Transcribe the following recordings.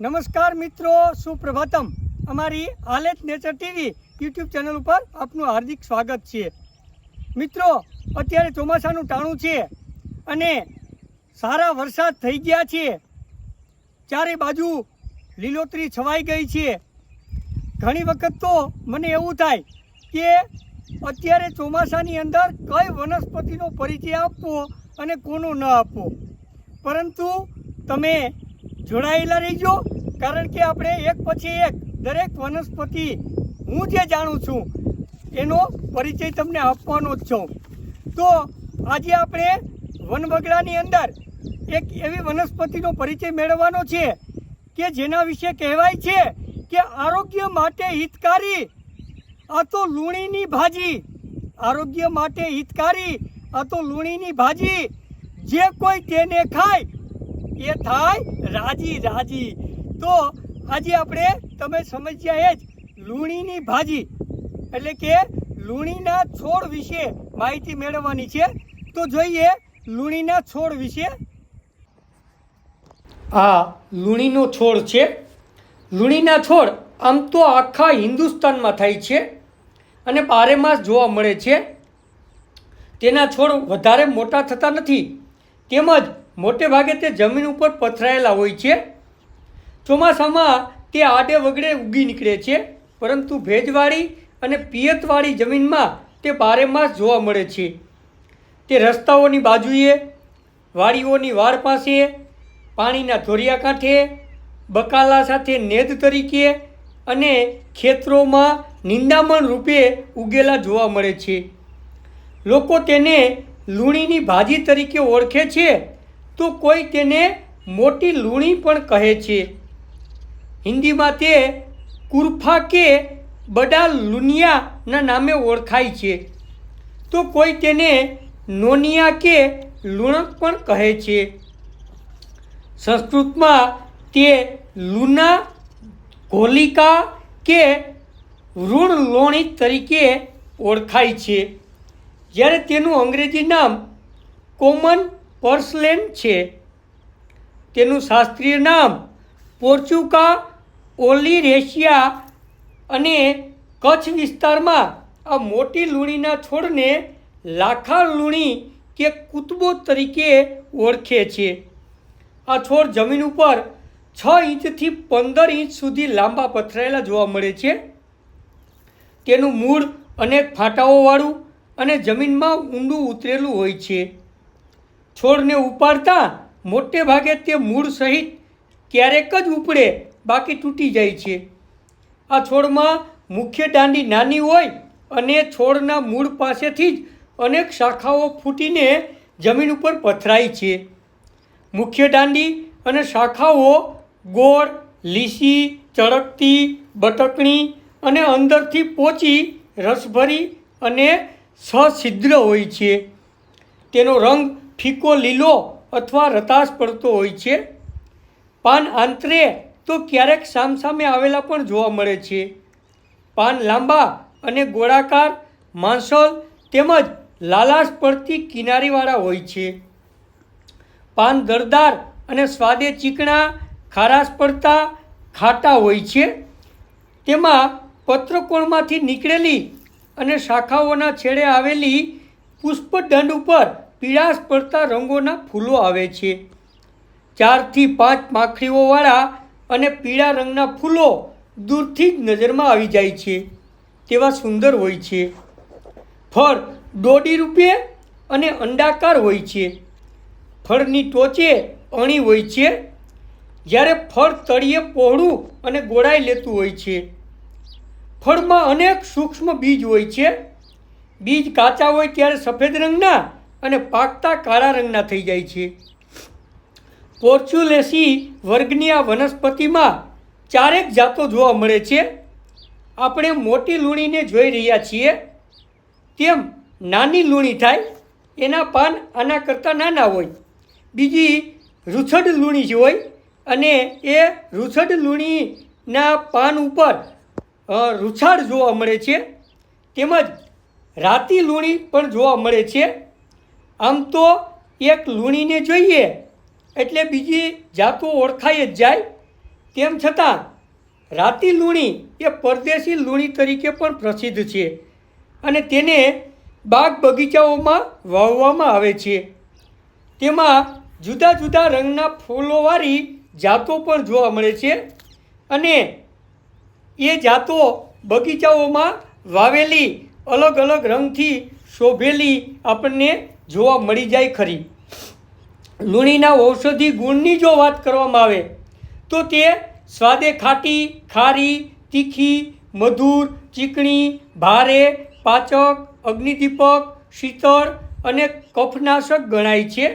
નમસ્કાર મિત્રો, સુપ્રભાતમ. અમારી આલેત નેચર ટીવી યુટ્યુબ ચેનલ ઉપર આપનું હાર્દિક સ્વાગત છે. મિત્રો, અત્યારે ચોમાસાનું ટાણું છે અને સારા વરસાદ થઈ ગયા છે. ચારે બાજુ લીલોતરી છવાઈ ગઈ છે. ઘણી વખત તો મને એવું થાય કે અત્યારે ચોમાસાની અંદર કઈ વનસ્પતિનો પરિચય આપવો અને કોનો ન આપવો. પરંતુ તમે જોડાયેલા રહીજો, કારણ કે આપણે એક પછી એક દરેક વનસ્પતિ, હું જે જાણું છું, એનો પરિચય તમને આપવાનો જ છું. તો આજે આપણે વનબગડાની અંદર એક એવી વનસ્પતિનો પરિચય મેળવવાનો છે, કે જેના વિશે કહેવાય છે કે આરોગ્ય માટે હિતકારી, આ તો લૂણીની ભાજી. આરોગ્ય માટે હિતકારી, આ તો લૂણીની ભાજી. જે કોઈ તેને ખાય, એ થાય રાજી રાજી. તો આજે આપણે, તમે સમજ્યા એ જ, લૂણીની ભાજી. એટલે કે લૂણીના છોડ વિશે માહિતી મેળવવાની છે. તો જોઈએ લૂણીના છોડ વિશે. આ લૂણીનો છોડ છે. લૂણીના છોડ આમ તો આખા હિન્દુસ્તાનમાં થાય છે અને બારેમાસ જોવા મળે છે. તેના છોડ વધારે મોટા થતા નથી. તેમજ મોટે ભાગે તે જમીન ઉપર પથરાયેલા હોય છે. ચોમાસામાં તે આડે વગડે ઉગી નીકળે છે, પરંતુ ભેજવાળી અને પિયતવાળી જમીનમાં તે બારેમાસ જોવા મળે છે. તે રસ્તાઓની બાજુએ, વાડીઓની વાડ પાસે, પાણીના ધોરિયા કાંઠે, બકાલા સાથે નેદ તરીકે અને ખેતરોમાં નિંદામણ રૂપે ઉગેલા જોવા મળે છે. લોકો તેને લૂણીની ભાજી તરીકે ઓળખે છે. તો કોઈ તેને મોટી લૂણી પણ કહે છે. હિન્દીમાં તે કુરફા કે બડા લુનિયાના નામે ઓળખાય છે. તો કોઈ તેને નોનિયા કે લુણક પણ કહે છે. સંસ્કૃતમાં તે લુના ઘોલિકા કે વૃણ લોણી તરીકે ઓળખાય છે. જ્યારે તેનું અંગ્રેજી નામ કોમન પર્સલેન છે. તેનું શાસ્ત્રીય નામ પોર્ચુકા ઓલિરેશિયા અને કચ્છ વિસ્તારમાં આ મોટી લૂણીના છોડને લાખા લૂણી કે કુતબો તરીકે ઓળખે છે. આ છોડ જમીન ઉપર છ ઇંચથી પંદર ઇંચ સુધી લાંબા પથરાયેલા જોવા મળે છે. તેનું મૂળ અનેક ફાટાઓવાળું અને જમીનમાં ઊંડું ઉતરેલું હોય છે. છોડને ઉપાડતા મોટે ભાગે તે મૂળ સહિત ક્યારેક જ ઉપડે, બાકી તૂટી જાય છે. આ છોડમાં મુખ્ય દાંડી નાની હોય અને છોડના મૂળ પાસેથી જ અનેક શાખાઓ ફૂટીને જમીન ઉપર પથરાય છે. મુખ્ય દાંડી અને શાખાઓ ગોળ, લીસી, ચળકતી, બટકણી અને અંદરથી પોચી, રસભરી અને સછિદ્ર હોય છે. તેનો રંગ ફીકો લીલો અથવા રતાશ પડતો હોય છે. પાન આંતરે તો ક્યારેક સામસામે આવેલા પણ જોવા મળે છે. પાન લાંબા અને ગોળાકાર, માંસલ તેમજ લાલાશ પડતી કિનારીવાળા હોય છે. પાન દરદાર અને સ્વાદે ચીકણા, ખારાશ પડતા ખાટા હોય છે. તેમાં પત્રકોણમાંથી નીકળેલી અને શાખાઓના છેડે આવેલી પુષ્પદંડ ઉપર પીળાશ પડતા રંગોના ફૂલો આવે છે. ચારથી પાંચ માખડીઓવાળા અને પીળા રંગના ફૂલો દૂરથી જ નજરમાં આવી જાય છે. તેવા સુંદર હોય છે. ફળ દોડી રૂપે અને અંડાકાર હોય છે. ફળની ટોચે અણી હોય છે. જ્યારે ફળ તળિયે પહોળું અને ગોળાઈ લેતું હોય છે. ફળમાં અનેક સૂક્ષ્મ બીજ હોય છે. બીજ કાચા હોય ત્યારે સફેદ રંગના અને પાકતા કાળા રંગના થઈ જાય છે. પોર્ચ્યુલેસી વર્ગની આ વનસ્પતિમાં ચારેક જાતો જોવા મળે છે. આપણે મોટી લૂણીને જોઈ રહ્યા છીએ. તેમ નાની લૂણી થાય, એના પાન આના કરતાં નાના હોય. બીજી રૂછડ લૂણી જ હોય અને એ રૂછડ લૂણીના પાન ઉપર રૂછાળ જોવા મળે છે. તેમજ રાતી લૂણી પણ જોવા મળે છે. આમ તો એક લૂણીને જોઈએ, એટલે બીજી જાતો ઓળખાઈ જ જાય. તેમ છતાં, રાતી લૂણી એ પરદેશી લૂણી તરીકે પણ પ્રસિદ્ધ છે અને તેને બાગ બગીચાઓમાં વાવવામાં આવે છે. તેમાં જુદા જુદા રંગના ફૂલોવાળી જાતો પણ જોવા મળે છે અને એ જાતો બગીચાઓમાં વાવેલી અલગ અલગ રંગથી શોભેલી આપણને જોવા મળી જાય ખરી. લૂણીના ઔષધિ ગુણની જો વાત કરવામાં આવે, તો તે સ્વાદે ખાટી, ખારી, તીખી, મધુર, ચીકણી, ભારે, પાચક, અગ્નિદીપક, શીતળ અને કફનાશક ગણાય છે.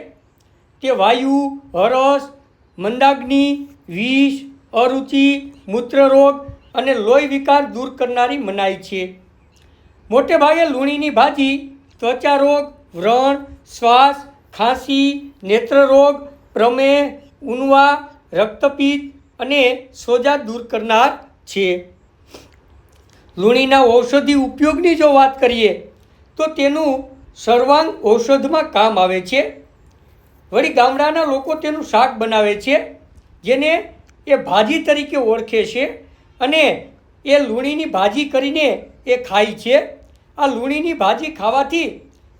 તે વાયુ, હરસ, મંદાગ્નિ, વિષ, અરુચિ, મૂત્રરોગ અને લોહી વિકાર દૂર કરનારી મનાય છે. મોટે ભાગે લૂણીની ભાજી ત્વચા રોગ વ્રણ, શ્વાસ, ખાંસી, નેત્રરોગ પ્રમેહ ઉનવા, રક્તપિત્ત અને સોજા દૂર કરનાર છે. લૂણીના ઔષધિ ઉપયોગની જો વાત કરીએ, તો તેનું સર્વાંગ ઔષધમાં કામ આવે છે. વળી ગામડાના લોકો તેનું શાક બનાવે છે, જેને એ ભાજી તરીકે ઓળખે છે અને એ લૂણીની ભાજી કરીને એ ખાય છે. આ લૂણીની ભાજી ખાવાથી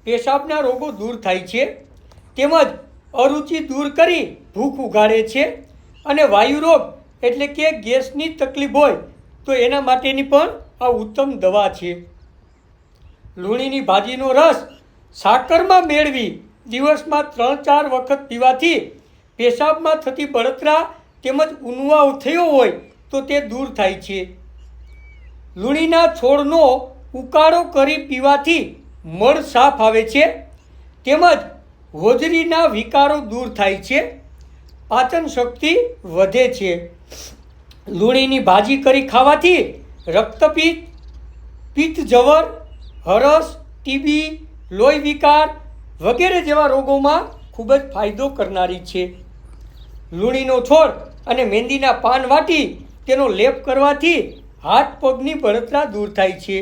પેશાબના રોગો દૂર થાય છે, તેમજ અરુચિ દૂર કરી ભૂખ ઉગાડે છે અને વાયુરોગ એટલે કે ગેસની તકલીફ હોય તો એના માટેની પણ આ ઉત્તમ દવા છે. લૂણીની ભાજીનો રસ સાકરમાં મેળવી દિવસમાં ત્રણ ચાર વખત પીવાથી પેશાબમાં થતી બળતરા તેમજ ઉનવાવ થયો હોય તો તે દૂર થાય છે. લૂણીના છોડનો ઉકાળો કરી પીવાથી મળ સાફ આવે છે, તેમજ હોજરીના વિકારો દૂર થાય છે, પાચન શક્તિ વધે છે. લૂણીની ભાજી કરી ખાવાથી રક્તપિત્ત, પિત્ત જવર, હરસ, ટીબી, લોહી વિકાર વગેરે જેવા રોગોમાં ખૂબ જ ફાયદો કરનારી છે. લૂણીનો છોડ અને મહેંદીના પાન વાટી તેનો લેપ કરવાથી હાથ પગની બળતરા દૂર થાય છે.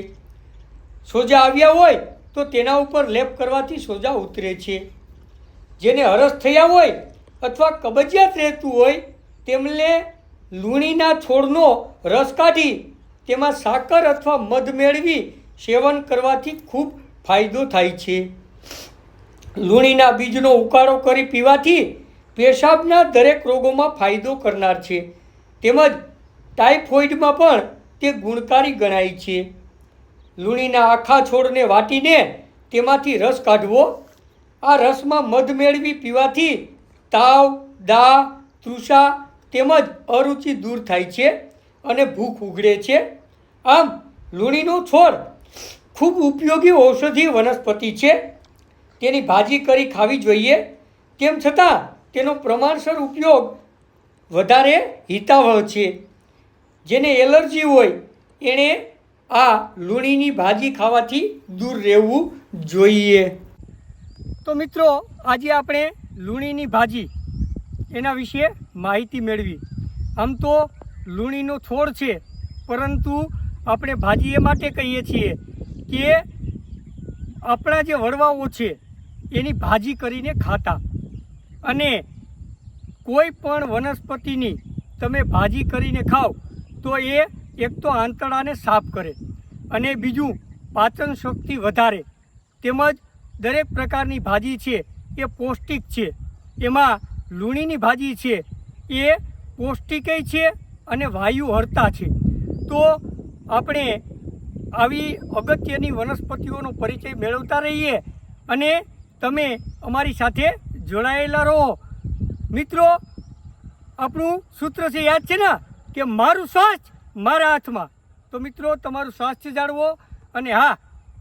સોજા આવ્યા હોય તો તેના ઉપર લેપ કરવાથી સોજા ઉતરે છે. જેને હરસ થયા હોય અથવા કબજિયાત રહેતું હોય, તેમને લૂણીના છોડનો રસ કાઢી તેમાં સાકર અથવા મધ મેળવી સેવન કરવાથી ખૂબ ફાયદો થાય છે. લૂણીના બીજનો ઉકાળો કરી પીવાથી પેશાબના દરેક રોગોમાં ફાયદો કરનાર છે. તેમજ ટાઇફોઇડમાં પણ તે ગુણકારી ગણાય છે. લૂણીના આખા છોડને વાટીને તેમાંથી રસ કાઢવો. આ રસમાં મધ મેળવી પીવાથી તાવ, દા, તૃષા તેમજ અરુચિ દૂર થાય છે અને ભૂખ ઉઘડે છે. આમ લૂણીનો છોડ ખૂબ ઉપયોગી ઔષધિ વનસ્પતિ છે. તેની ભાજી કરી ખાવી જોઈએ. તેમ છતાં તેનો પ્રમાણસર ઉપયોગ વધારે હિતાવહ છે. જેને એલર્જી હોય, એણે આ લૂણીની ભાજી ખાવાથી દૂર રહેવું જોઈએ. તો મિત્રો, આજે આપણે લૂણીની ભાજી, એના વિશે માહિતી મેળવી. આમ તો લૂણીનો છોડ છે, પરંતુ આપણે ભાજી એ માટે કહીએ છીએ કે આપણા જે વડવાઓ છે, એની ભાજી કરીને ખાતા. અને કોઈ પણ વનસ્પતિની તમે ભાજી કરીને ખાઓ, તો એ એક તો આંતરડાને સાફ કરે અને બીજું પાચન શક્તિ વધારે. તેમજ દરેક પ્રકારની ભાજી છે એ પૌષ્ટિક છે. એમાં લૂણીની ભાજી છે એ પૌષ્ટિકેય છે અને વાયુ હરતા છે. તો આપણે આવી અગત્યની વનસ્પતિઓનો પરિચય મેળવતા રહીએ અને તમે અમારી સાથે જોડાયેલા રહો. મિત્રો, આપણું સૂત્ર છે યાદ છે ને? કે મારું સ્વાસ્થ્ય મારા હાથમાં. તો મિત્રો, તમારું સ્વાસ્થ્ય જાળવો અને હા,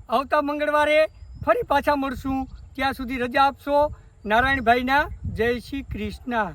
આવતા મંગળવારે ફરી પાછા મળશું. ત્યાં સુધી રજા આપશો. નારાયણભાઈના જય શ્રી કૃષ્ણ.